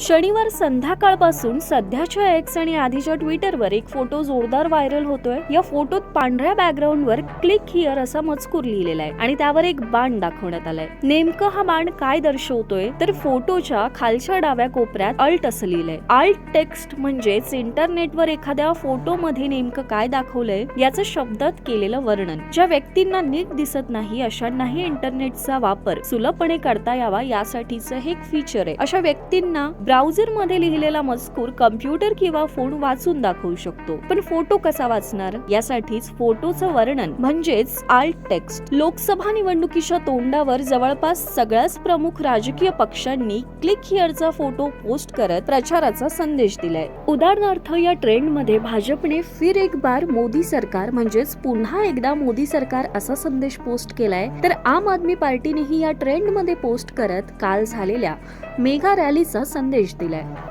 शनिवार संध्याकाळपासून सध्याच्या एक्स आणि आधीच्या ट्विटरवर एक फोटो जोरदार व्हायरल होतोय. या फोटोत पांढऱ्या बॅकग्राऊंडवर क्लिक हिअर असा मजकूर लिहिलेला आहे आणि त्यावर एक बाण दाखवण्यात आलाय. नेमकं हा बाण काय दर्शवतोय? तर फोटोच्या खालच्या डाव्या कोपऱ्यात अल्ट असं लिहिलंय. अल्ट टेक्स्ट म्हणजेच इंटरनेटवर एखाद्या फोटोमध्ये नेमकं काय दाखवलंय याचं शब्दात केलेलं वर्णन. ज्या व्यक्तींना नीट दिसत नाही अशांनाही इंटरनेटचा वापर सुलभपणे करता यावा यासाठीचं हे एक फीचर आहे. अशा व्यक्तींना ब्राउझरमध्ये लिहिलेला मजकूर कम्प्युटर किंवा फोन वाचून दाखवू शकतो. पण फोटो कसा वाचणार? यासाठीच फोटोचं वर्णन म्हणजेच आल्ट टेक्स्ट लोकसभा निवडणुकीच्या तोंडावर जवळपास सगळ्याच प्रमुख राजकीय पक्षांनी क्लिक हिअरचा फोटो पोस्ट करत प्रचाराचा संदेश दिलाय. उदाहरणार्थ या ट्रेंडमध्ये भाजपने फिर एक बार मोदी सरकार म्हणजेच पुन्हा एकदा मोदी सरकार असा संदेश पोस्ट केलाय. तर आम आदमी पार्टीनेही या ट्रेंडमध्ये पोस्ट करत काल झालेल्या मेगा रॅलीचा संदेश दिलाय